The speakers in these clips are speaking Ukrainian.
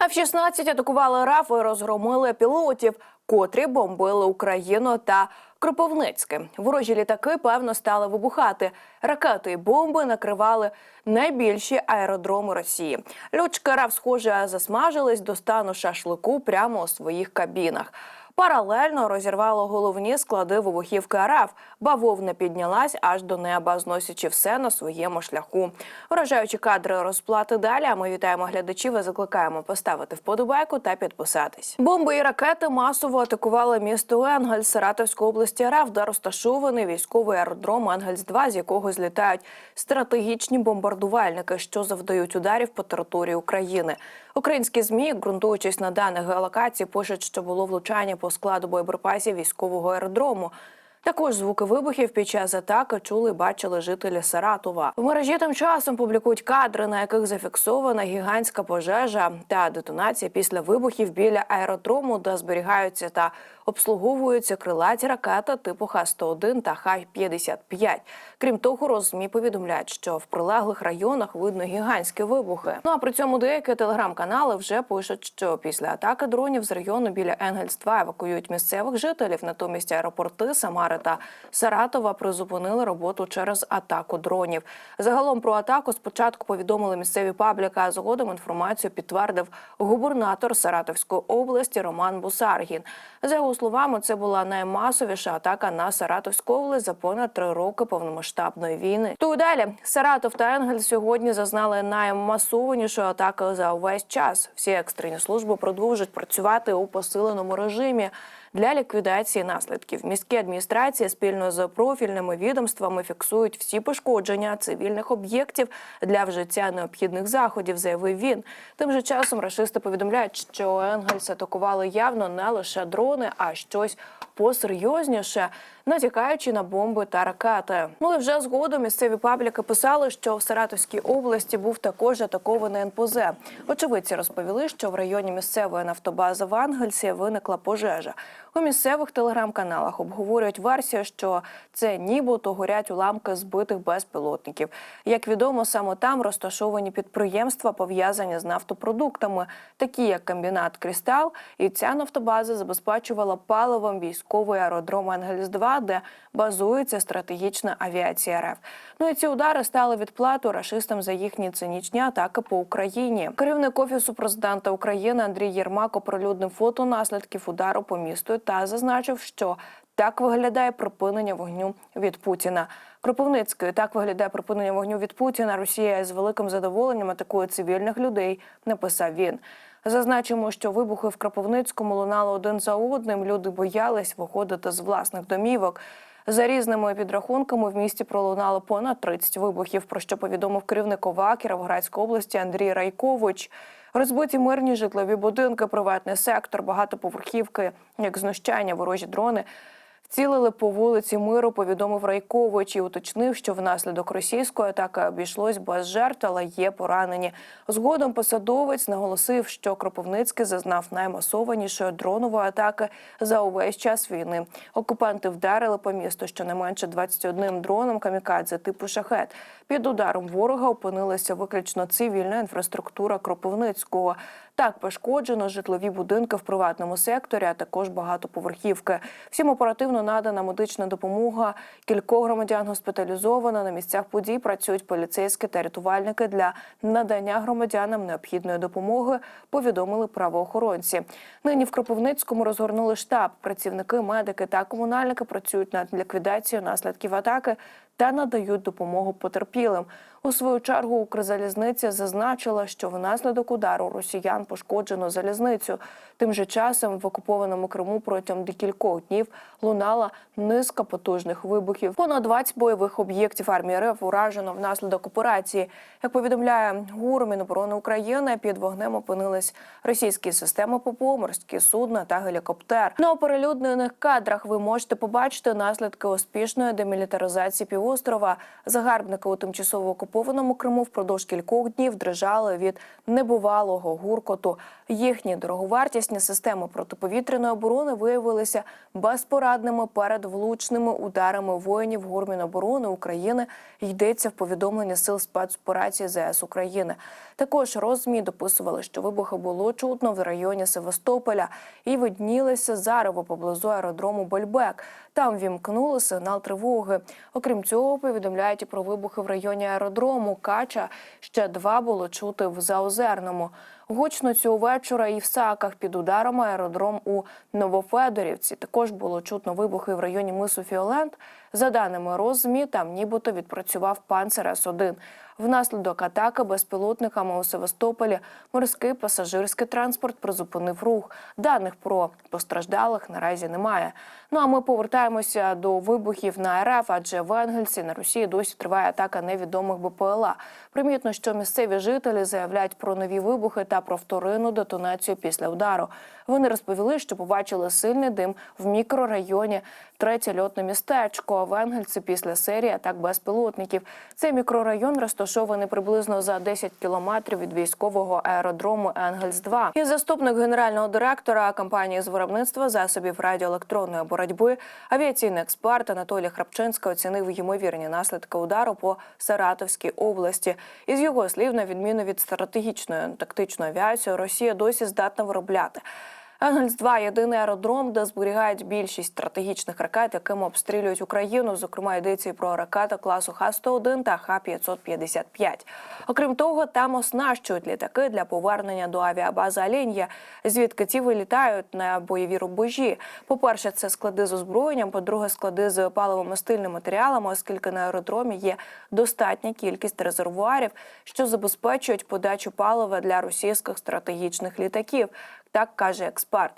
F-16 атакували РАФ і розгромили пілотів, котрі бомбили Україну та Кропивницьке. Ворожі літаки певно стали вибухати. Ракети і бомби накривали найбільші аеродроми Росії. Льотчики РАФ, схоже, засмажились до стану шашлику прямо у своїх кабінах. Паралельно розірвало головні склади вибухівки РФ. Бавовна піднялась аж до неба, зносячи все на своєму шляху. Вражаючи кадри розплати далі. Ми вітаємо глядачів і закликаємо поставити вподобайку та підписатись. Бомби і ракети масово атакували місто Енгельс Саратовської області РФ, де розташований військовий аеродром Енгельс 2 з якого злітають стратегічні бомбардувальники, що завдають ударів по території України. Українські змі, ґрунтуючись на даних геолокації, пишуть, що було влучання по складу боєприпасів військового аеродрому. Також звуки вибухів під час атаки чули бачили жителі Саратова. В мережі тим часом публікують кадри, на яких зафіксована гігантська пожежа та детонація після вибухів біля аеродрому, де зберігаються та обслуговуються крилаті ракети типу Х-101 та Х-55. Крім того, розмі повідомляють, що в прилеглих районах видно гігантські вибухи. Ну а при цьому деякі телеграм-канали вже пишуть, що після атаки дронів з району біля Енгельс-2 евакуюють місцевих жителів. Натомість аеропорти Самари та Саратова призупинили роботу через атаку дронів. Загалом про атаку спочатку повідомили місцеві пабліки, а згодом інформацію підтвердив губернатор Саратовської області Роман Бусаргін. За його словами, це була наймасовіша атака на Саратовську область за понад три роки повномасштабної війни. То далі Саратов та Енгель сьогодні зазнали наймасованішої атаки за увесь час. Всі екстрені служби продовжують працювати у посиленому режимі. Для ліквідації наслідків міські адміністрації спільно з профільними відомствами фіксують всі пошкодження цивільних об'єктів для вжиття необхідних заходів, заявив він. Тим же часом рашисти повідомляють, що Енгельс атакували явно не лише дрони, а щось посерйозніше, натякаючи на бомби та ракети. Ну і вже згодом місцеві пабліки писали, що в Саратовській області був також атакований НПЗ. Очевидці розповіли, що в районі місцевої нафтобази в Ангельсі виникла пожежа. У місцевих телеграм-каналах обговорюють версію, що це нібито горять уламки збитих безпілотників. Як відомо, саме там розташовані підприємства, пов'язані з нафтопродуктами, такі як комбінат Крістал, і ця нафтобаза забезпечувала паливом військовий аеродром Енгельс 2 де базується стратегічна авіація РФ. Ну і ці удари стали відплату рашистам за їхні цинічні атаки по Україні. Керівник офісу президента України Андрій Єрмак оприлюднив фото наслідків удару по місту та зазначив, що так виглядає припинення вогню від Путіна. Кропивницький так виглядає припинення вогню від Путіна. Росія з великим задоволенням атакує цивільних людей. Написав він. Зазначимо, що вибухи в Кропивницькому лунали один за одним. Люди боялись виходити з власних домівок. За різними підрахунками в місті пролунало понад 30 вибухів. Про що повідомив керівник ОВА Кіровоградської області Андрій Райкович. Розбиті мирні житлові будинки, приватний сектор, багатоповерхівки, як знущання, ворожі дрони. Вцілили по вулиці Миру, повідомив Райкович і уточнив, що внаслідок російської атаки обійшлось без жертв, але є поранені. Згодом посадовець наголосив, що Кропивницький зазнав наймасованішої дронової атаки за увесь час війни. Окупанти вдарили по місту щонайменше 21 дроном камікадзе типу шахет. Під ударом ворога опинилася виключно цивільна інфраструктура Кропивницького. Так пошкоджено житлові будинки в приватному секторі, а також багатоповерхівки. Всім оперативно надана медична допомога. Кількох громадян госпіталізовано. На місцях подій працюють поліцейські та рятувальники для надання громадянам необхідної допомоги. Повідомили правоохоронці. Нині в Кропивницькому розгорнули штаб. Працівники, медики та комунальники працюють над ліквідацією наслідків атаки та надають допомогу потерпілим. У свою чергу Укрзалізниця зазначила, що внаслідок удару росіян пошкоджено залізницю. Тим же часом в окупованому Криму протягом декількох днів лунала низка потужних вибухів. Понад 20 бойових об'єктів армії РФ уражено внаслідок операції. Як повідомляє ГУР Міноборони України, під вогнем опинились російські системи ППО, морські судна та гелікоптер. На оприлюднених кадрах ви можете побачити наслідки успішної демілітаризації півострова півострова. Загарбники у тимчасово окупованому Криму впродовж кількох днів дрижали від небувалого гуркоту. Їхні дороговартісні системи протиповітряної оборони виявилися безпорадними перед влучними ударами воїнів Гурміноборони України. Йдеться в повідомленні сил спецоперації ЗС України. Також розмі дописували, що вибухи було чутно в районі Севастополя і виднілися зарево поблизу аеродрому Больбек. Там вімкнули сигнал тривоги. Окрім цього, повідомляють і про вибухи в районі аеродрому Кача. Ще два було чути в Заозерному. Гучно цього вечора і в Саках під ударом аеродром у Новофедорівці. Також було чутно вибухи в районі мису Фіолент. За даними Розмі, там нібито відпрацював панцер С-1. Внаслідок атаки безпілотниками у Севастополі морський пасажирський транспорт призупинив рух. Даних про постраждалих наразі немає. Ну а ми повертаємося до вибухів на РФ, адже в Енгельсі на Росії досі триває атака невідомих БПЛА. Примітно, що місцеві жителі заявляють про нові вибухи та про вторинну детонацію після удару. Вони розповіли, що побачили сильний дим в мікрорайоні третє льотне містечко в Енгельсі після серії атак безпілотників. Цей мікрорайон розташований приблизно за 10 кілометрів від військового аеродрому Енгельс 2 І заступник генерального директора компанії з виробництва засобів радіоелектронної боротьби, авіаційний експерт Анатолій Храпчинський оцінив ймовірні наслідки удару по Саратовській області. Із його слів, на відміну від стратегічної тактичної авіації, Росія досі здатна виробляти. Енгельс 2 єдиний аеродром, де зберігають більшість стратегічних ракет, якими обстрілюють Україну. Зокрема, йдеться про ракети класу Х-101 та Х-555. Окрім того, там оснащують літаки для повернення до авіабази Алін'я, звідки ті вилітають на бойові рубежі. По-перше, це склади з озброєнням. По-друге, склади з паливомастильними матеріалами, оскільки на аеродромі є достатня кількість резервуарів, що забезпечують подачу палива для російських стратегічних літаків. Так каже експерт.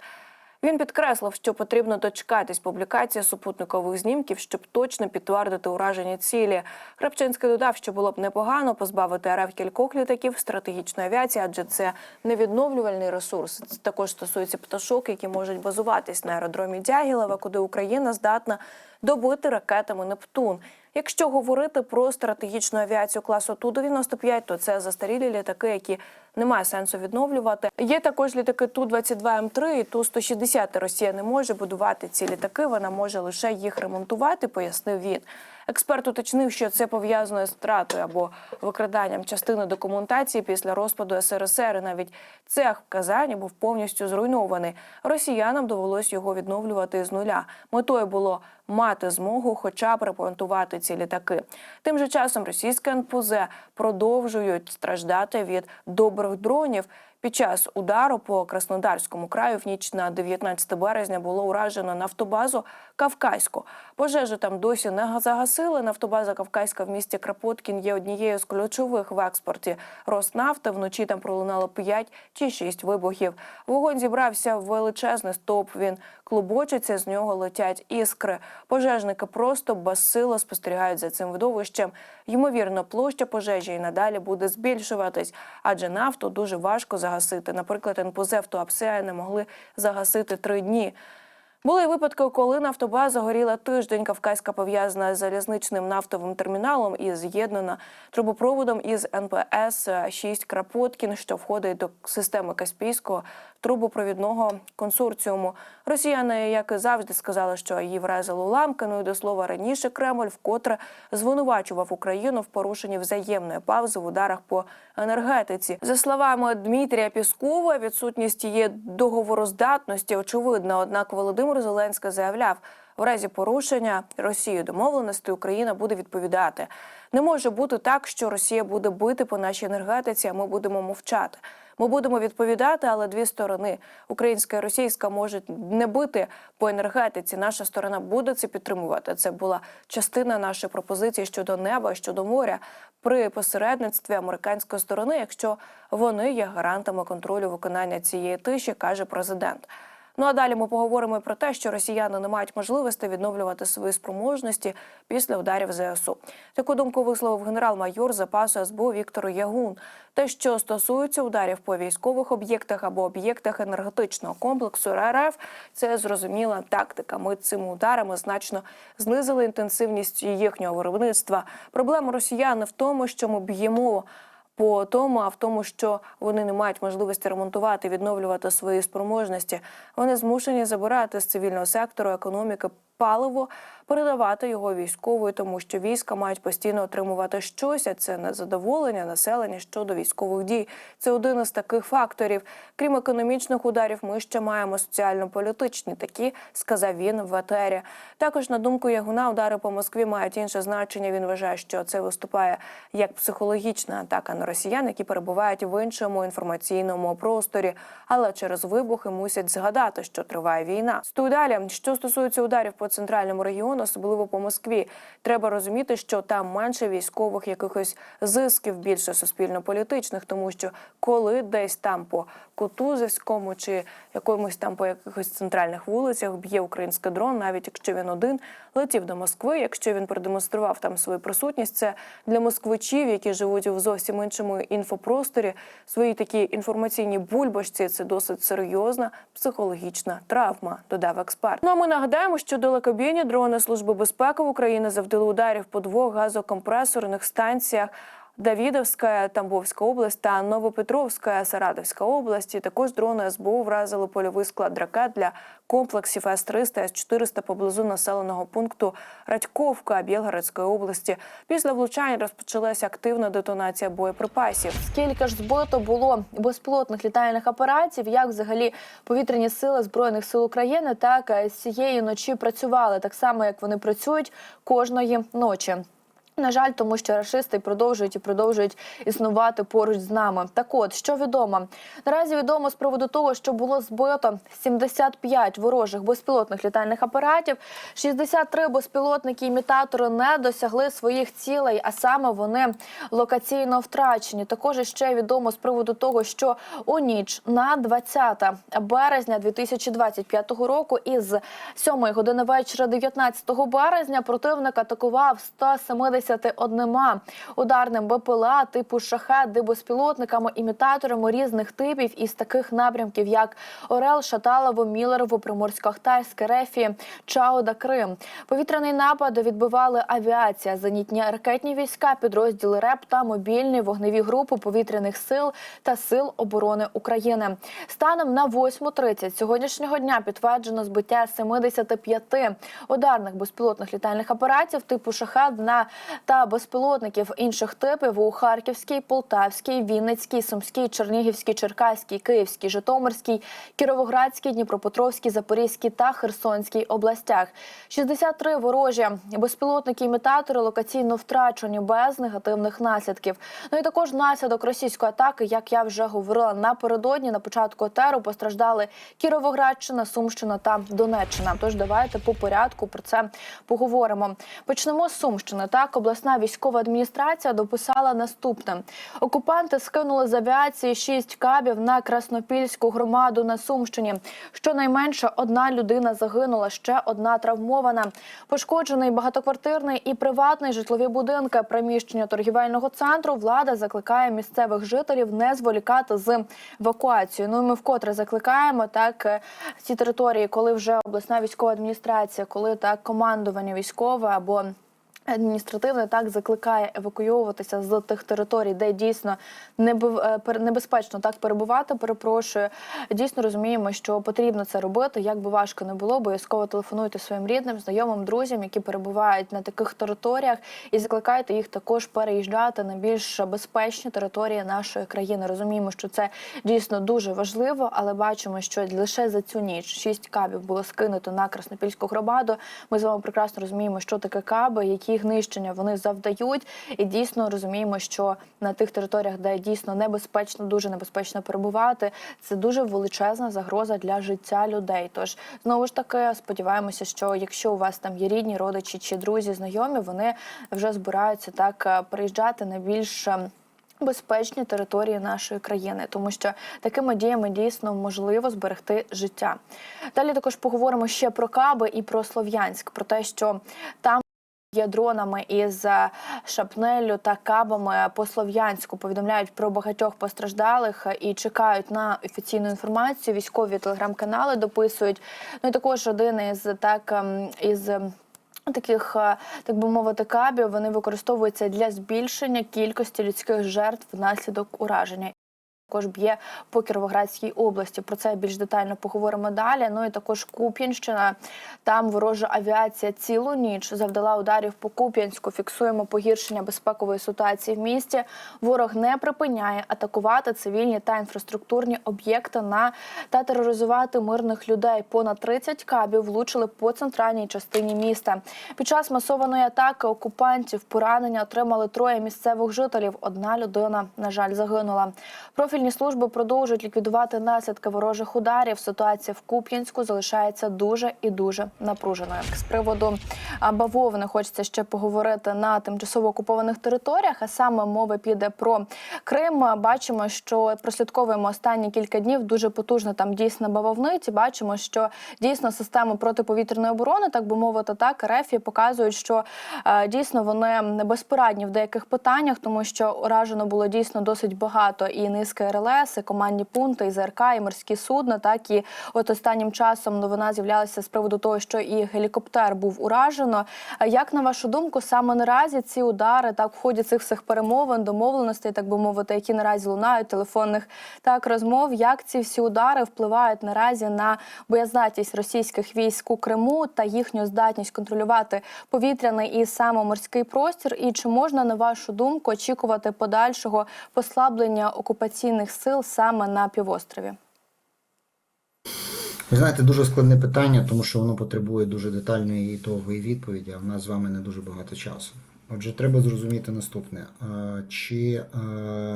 Він підкреслив, що потрібно дочекатись публікації супутникових знімків, щоб точно підтвердити уражені цілі. Храпчинський додав, що було б непогано позбавити РФ кількох літаків стратегічної авіації, адже це невідновлювальний ресурс. Це також стосується пташок, які можуть базуватись на аеродромі Дягілева, куди Україна здатна добити ракетами Нептун. Якщо говорити про стратегічну авіацію класу Ту-95, то це застарілі літаки, які немає сенсу відновлювати. Є також літаки Ту-22М3 і Ту-160. Росія не може будувати ці літаки, вона може лише їх ремонтувати, пояснив він. Експерт уточнив, що це пов'язано з втратою або викраданням частини документації після розпаду СРСР. І навіть цех в Казані був повністю зруйнований. Росіянам довелось його відновлювати з нуля. Метою було мати змогу, хоча б ремонтувати ці літаки. Тим же часом російське НПЗ продовжують страждати від добрих дронів. Під час удару по Краснодарському краю в ніч на 19 березня було уражено нафтобазу Кавказьку. Пожежу там досі не загасили. Нафтобаза Кавказька в місті Крапоткін є однією з ключових в експорті Роснафти. Вночі там пролунало 5 чи 6 вибухів. Вогонь зібрався в величезний стовп. Він клубочиться, з нього летять іскри. Пожежники просто безсило спостерігають за цим видовищем. Ймовірно, площа пожежі і надалі буде збільшуватись, адже нафту дуже важко загасити. Наприклад, НПЗ в Туапсеа не могли загасити три дні. Були випадки, коли нафтобаза горіла тиждень. Кавказька пов'язана з залізничним нафтовим терміналом і з'єднана трубопроводом із НПС 6 Крапоткін, що входить до системи Каспійського трубопровідного консорціуму. Росіяни, як і завжди, сказали, що її вразили уламки. Ну до слова раніше Кремль вкотре звинувачував Україну в порушенні взаємної паузи в ударах по енергетиці. За словами Дмитрія Піскова, відсутність її договороздатності очевидна. Однак Володимир Зеленський заявляв. В разі порушення Росією домовленостей Україна буде відповідати. Не може бути так, що Росія буде бити по нашій енергетиці, а ми будемо мовчати. Ми будемо відповідати, але дві сторони українська і російська можуть не бити по енергетиці. Наша сторона буде це підтримувати. Це була частина нашої пропозиції щодо неба, щодо моря при посередництві американської сторони, якщо вони є гарантами контролю виконання цієї тиші, каже президент. Ну а далі ми поговоримо про те, що росіяни не мають можливості відновлювати свої спроможності після ударів ЗСУ. Таку думку висловив генерал-майор запасу СБУ Віктор Ягун. Те, що стосується ударів по військових об'єктах або об'єктах енергетичного комплексу РФ, це зрозуміла тактика. Ми цими ударами значно знизили інтенсивність їхнього виробництва. Проблема росіян в тому, що ми б'ємо по тому, а в тому, що вони не мають можливості ремонтувати, відновлювати свої спроможності. Вони змушені забирати з цивільного сектору економіки паливо, передавати його військовою, тому що війська мають постійно отримувати щось. А це незадоволення населення щодо військових дій. Це один із таких факторів. Крім економічних ударів, ми ще маємо соціально-політичні. Такі сказав він в етері. Також на думку Ягуна, удари по Москві мають інше значення. Він вважає, що це виступає як психологічна атака на росіян, які перебувають в іншому інформаційному просторі, але через вибухи мусять згадати, що триває війна. Стою далі, що стосується ударів по центральному регіону, особливо по Москві, треба розуміти, що там менше військових якихось зисків, більше суспільно-політичних, тому що коли десь там по Кутузовському чи якомусь там по якихось центральних вулицях б'є український дрон, навіть якщо він один летів до Москви, якщо він продемонстрував там свою присутність, це для москвичів, які живуть в зовсім іншому інфопросторі, свої такі інформаційні бульбашці. Це досить серйозна психологічна травма, додав експерт. Ну а ми нагадаємо, що далекобійні дрони Служби безпеки України завдали ударів по двох газокомпресорних станціях. Давідовська, Тамбовська область та Новопетровська, Саратовська області. Також дрони СБУ вразили польовий склад ракет для комплексів С-300, С-400 поблизу населеного пункту Радьковка Білгородської області. Після влучань розпочалася активна детонація боєприпасів. Скільки ж збито було безпілотних літальних апаратів, як взагалі повітряні сили збройних сил України так е, цієї ночі працювали так само, як вони працюють кожної ночі. На жаль, тому що рашисти продовжують і продовжують існувати поруч з нами. Так от що відомо наразі відомо з приводу того, що було збито 75 ворожих безпілотних літальних апаратів. 63 безпілотники імітатори не досягли своїх цілей, а саме вони локаційно втрачені. Також ще відомо з приводу того, що у ніч на 20 березня 2025 року із 7 години вечора 19 березня противник атакував 170 51 ударним БПЛА типу шахет, де безпілотниками, імітаторами різних типів із таких напрямків, як Орел, Шаталово, Мілерово, Приморсько-Ахтарське, Рефі, Чауда, Крим. Повітряний напад відбивали авіація, зенітні ракетні війська, підрозділи РЕП та мобільні вогневі групи повітряних сил та сил оборони України. Станом на 8.30 сьогоднішнього дня підтверджено збиття 75 ударних безпілотних літальних апаратів типу шахет на та безпілотників інших типів у Харківській, Полтавській, Вінницькій, Сумській, Чернігівській, Черкаській, Київській, Житомирській, Кіровоградській, Дніпропетровській, Запорізькій та Херсонській областях. 63 ворожі безпілотники-імітатори локаційно втрачені без негативних наслідків. Ну і також наслідок російської атаки, як я вже говорила напередодні, на початку етеру постраждали Кіровоградщина, Сумщина та Донеччина. Тож давайте по порядку про це поговоримо. Почнемо з Сумщини. Так, обласна військова адміністрація дописала наступне: окупанти скинули з авіації шість кабів на Краснопільську громаду на Сумщині. Щонайменше одна людина загинула, ще одна травмована. Пошкоджений багатоквартирний і приватний житлові будинки, приміщення торгівельного центру. Влада закликає місцевих жителів не зволікати з евакуацією. Ну і ми вкотре закликаємо так е, ці території, коли вже обласна військова адміністрація, коли так командування військове або Адміністративне так закликає евакуйовуватися з тих територій, де дійсно е, небезпечно так перебувати. Перепрошую, дійсно розуміємо, що потрібно це робити. Як би важко не було, обов'язково телефонуйте своїм рідним, знайомим, друзям, які перебувають на таких територіях, і закликайте їх також переїжджати на більш безпечні території нашої країни. Розуміємо, що це дійсно дуже важливо, але бачимо, що лише за цю ніч шість кабів було скинуто на Краснопільську громаду. Ми з вами прекрасно розуміємо, що таке каби, які знищення вони завдають, і дійсно розуміємо, що на тих територіях, де дійсно небезпечно, дуже небезпечно перебувати, це дуже величезна загроза для життя людей. Тож знову ж таки сподіваємося, що якщо у вас там є рідні, родичі чи друзі, знайомі, вони вже збираються так е, приїжджати на більш. е, безпечні території нашої країни, тому що такими діями дійсно можливо зберегти життя. Далі також поговоримо ще про Каби і про Слов'янськ, про те, що там. Є дронами із е, шапнелю та кабами по слов'янську. Повідомляють про багатьох постраждалих і чекають на офіційну інформацію. Військові телеграм-канали дописують. Ну і також один із так ем, із. ем, Таких, е, так би мовити, кабів вони використовуються для збільшення кількості людських жертв внаслідок ураження. Також б'є по Кіровоградській області. Про це більш детально поговоримо далі. Ну і також Куп'янщина. Там ворожа авіація цілу ніч завдала ударів по Куп'янську. Фіксуємо погіршення безпекової ситуації в місті. Ворог не припиняє атакувати цивільні та інфраструктурні об'єкти на та тероризувати мирних людей. Понад 30 кабів влучили по центральній частині міста. Під час масованої атаки окупантів поранення отримали троє місцевих жителів. Одна людина, на жаль, загинула. Профільні служби продовжують ліквідувати наслідки ворожих ударів. Ситуація в Куп'янську залишається дуже і дуже напруженою. З приводу бавовни хочеться ще поговорити на тимчасово окупованих територіях. А саме мова піде про Крим. Бачимо, що прослідковуємо останні кілька днів. Дуже потужно там дійсно бавовниці. Бачимо, що дійсно системи протиповітряної оборони, так би мовити, так РФ показують, що дійсно вони безпорадні в деяких питаннях, тому що уражено було дійсно досить багато і низки РЛС, і командні пункти, і ЗРК, і морські судна. Так і от останнім часом новина з'являлася з приводу того, що і гелікоптер був уражено. Як на вашу думку, саме наразі ці удари так в ході цих всіх перемовин, домовленостей, так би мовити, які наразі лунають телефонних так розмов, як ці всі удари впливають наразі на боєздатність російських військ у Криму та їхню здатність контролювати повітряний і саме морський простір? І чи можна на вашу думку очікувати подальшого послаблення окупаційних сил саме на півострові? Ви знаєте, дуже складне питання, тому що воно потребує дуже детальної і ітогової відповіді, а в нас з вами не дуже багато часу. Отже, треба зрозуміти наступне: чи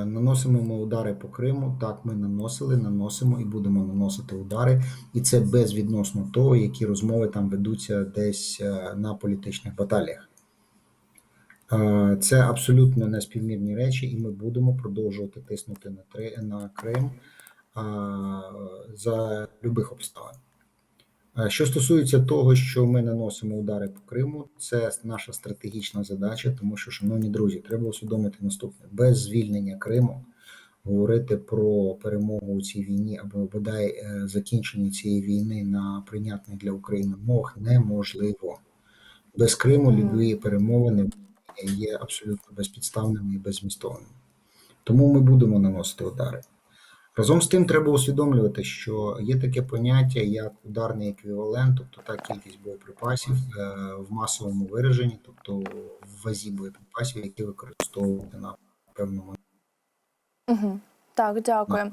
наносимо ми удари по Криму? Так, ми наносили, наносимо і будемо наносити удари, і це безвідносно того, які розмови там ведуться десь е, на політичних баталіях. Е, Це абсолютно неспівмірні речі, і ми будемо продовжувати тиснути на Три- на Крим а, за любих обставин. Е, Що стосується того, що ми наносимо удари по Криму, це наша стратегічна задача, тому що, шановні друзі, треба усвідомити наступне: без звільнення Криму говорити про перемогу у цій війні або бодай е, закінчення цієї війни на прийнятних для України мовах неможливо. Без Криму любі перемовини є абсолютно безпідставними і беззмістовними. Тому ми будемо наносити удари. Разом з тим треба усвідомлювати, що є таке поняття як ударний еквівалент, тобто та кількість боєприпасів е, в масовому вираженні, тобто в вазі боєприпасів, які використовувати на певному Угу. Так, дякую.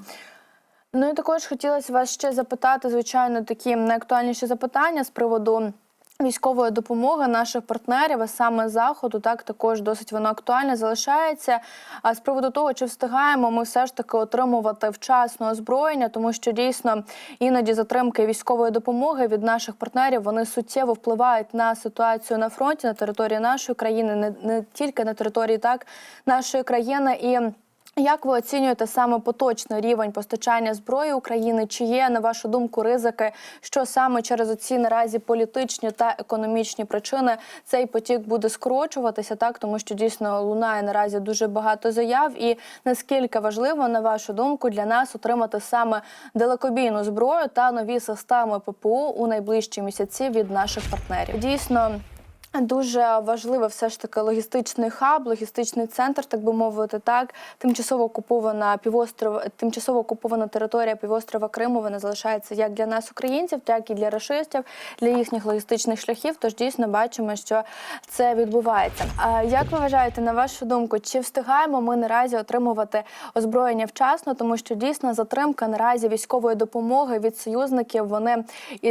Ну і також хотілося вас ще запитати, звичайно, такі найактуальніші запитання з приводу. Військової допомоги наших партнерів, а саме заходу, так також досить воно актуальне залишається. А з приводу того, чи встигаємо ми все ж таки отримувати вчасно озброєння, тому що дійсно іноді затримки військової допомоги від наших партнерів вони суттєво впливають на ситуацію на фронті на території нашої країни, не, не тільки на території так нашої країни і. Як ви оцінюєте саме поточний рівень постачання зброї України? Чи є на вашу думку ризики, що саме через оці наразі політичні та економічні причини цей потік буде скорочуватися? Так тому що дійсно лунає наразі дуже багато заяв. І наскільки важливо на вашу думку для нас отримати саме далекобійну зброю та нові системи ППУ у найближчі місяці від наших партнерів? Дійсно. Дуже важливий все ж таки логістичний хаб, логістичний центр, так би мовити, так тимчасово окупована півостров, тимчасово окупована територія півострова Криму. Вона залишається як для нас, українців, так і для рашистів, для їхніх логістичних шляхів. Тож дійсно бачимо, що це відбувається. А як ви вважаєте, на вашу думку, чи встигаємо ми наразі отримувати озброєння вчасно, тому що дійсно затримка наразі військової допомоги від союзників вони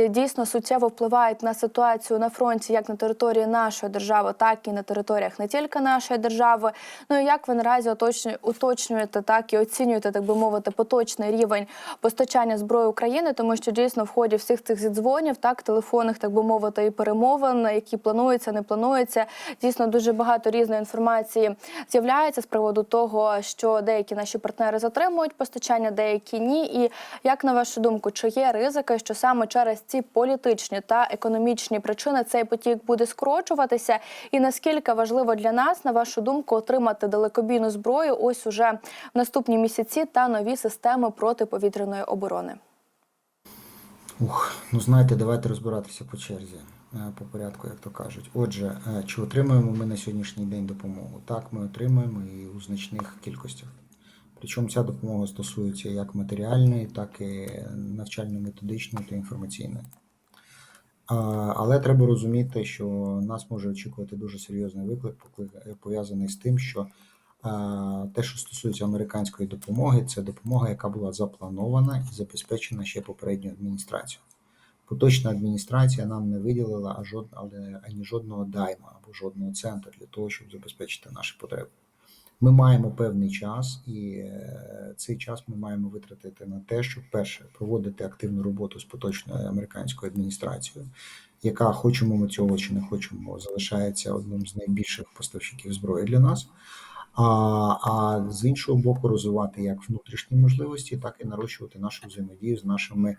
дійсно суттєво впливають на ситуацію на фронті, як на території нашої держави, так і на територіях не тільки нашої держави. Ну і як ви наразі уточню- уточнюєте, так і оцінюєте, так би мовити, поточний рівень постачання зброї України, тому що дійсно в ході всіх цих зідзвонів, так телефонних, так би мовити, і перемовин, які плануються, не плануються, дійсно дуже багато різної інформації з'являється з приводу того, що деякі наші партнери затримують постачання, деякі ні. І як на вашу думку, чи є ризики, що саме через ці політичні та економічні причини цей потік буде скорочуватися? І наскільки важливо для нас, на вашу думку, отримати далекобійну зброю ось уже в наступні місяці та нові системи протиповітряної оборони? Ух, ну знаєте, давайте розбиратися по черзі, е, по порядку, як то кажуть. Отже, е, чи отримуємо ми на сьогоднішній день допомогу? Так, ми отримуємо і у значних кількостях. Причому ця допомога стосується як матеріальної, так і навчально-методичної та інформаційної. Але треба розуміти, що нас може очікувати дуже серйозний виклик, пов'язаний з тим, що те, що стосується американської допомоги, це допомога, яка була запланована і забезпечена ще попередньою адміністрацією. Поточна адміністрація нам не виділила ані жодного дайма або жодного центу для того, щоб забезпечити наші потреби. Ми маємо певний час, і е, цей час ми маємо витратити на те, щоб перше проводити активну роботу з поточною американською адміністрацією, яка хочемо ми цього чи не хочемо, залишається одним з найбільших поставщиків зброї для нас. А, а з іншого боку, розвивати як внутрішні можливості, так і нарощувати нашу взаємодію з нашими е,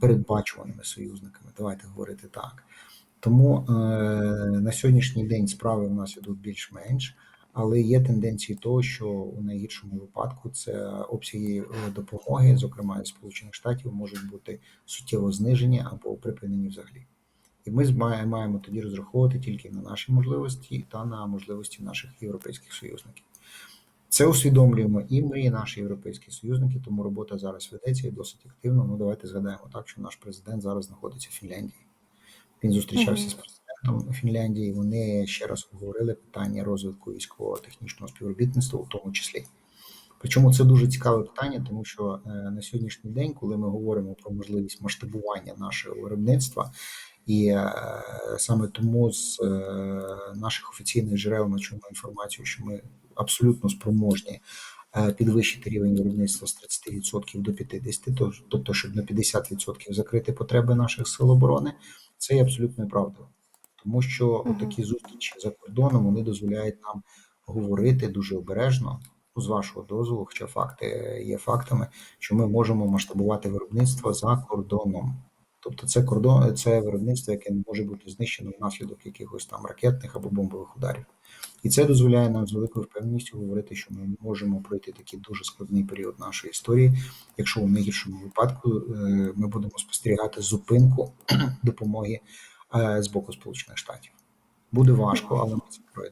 передбачуваними союзниками. Давайте говорити так. Тому е, на сьогоднішній день справи в нас ідуть більш-менш, але є тенденції того, що у найгіршому випадку це обсяги е, допомоги, зокрема Сполучених Штатів, можуть бути суттєво знижені або припинені взагалі. І ми маємо тоді розраховувати тільки на наші можливості та на можливості наших європейських союзників. Це усвідомлюємо і ми, і наші європейські союзники, тому робота зараз ведеться і досить активно. Ну давайте згадаємо так, що наш президент зараз знаходиться в Фінляндії. Він зустрічався Мгм. з президентом Фінляндії. Вони ще раз обговорили питання розвитку військово-технічного співробітництва, у тому числі. Причому це дуже цікаве питання, тому що е, на сьогоднішній день, коли ми говоримо про можливість масштабування нашого виробництва, і е, саме тому з е, наших офіційних джерел ми чуємо інформацію, що ми абсолютно спроможні підвищити рівень виробництва з 30% до 50%, тобто, щоб на 50% закрити потреби наших сил оборони, це є абсолютною правдою. Тому що Мгм. такі зустрічі за кордоном вони дозволяють нам говорити дуже обережно, з вашого дозволу, хоча факти є фактами, що ми можемо масштабувати виробництво за кордоном. Тобто це кордон, це виробництво, яке не може бути знищено внаслідок якихось там ракетних або бомбових ударів. І це дозволяє нам з великою впевненістю говорити, що ми можемо пройти такий дуже складний період нашої історії, якщо у найгіршому випадку е, ми будемо спостерігати зупинку допомоги з боку Сполучених Штатів. Буде важко, але ми це пройдемо.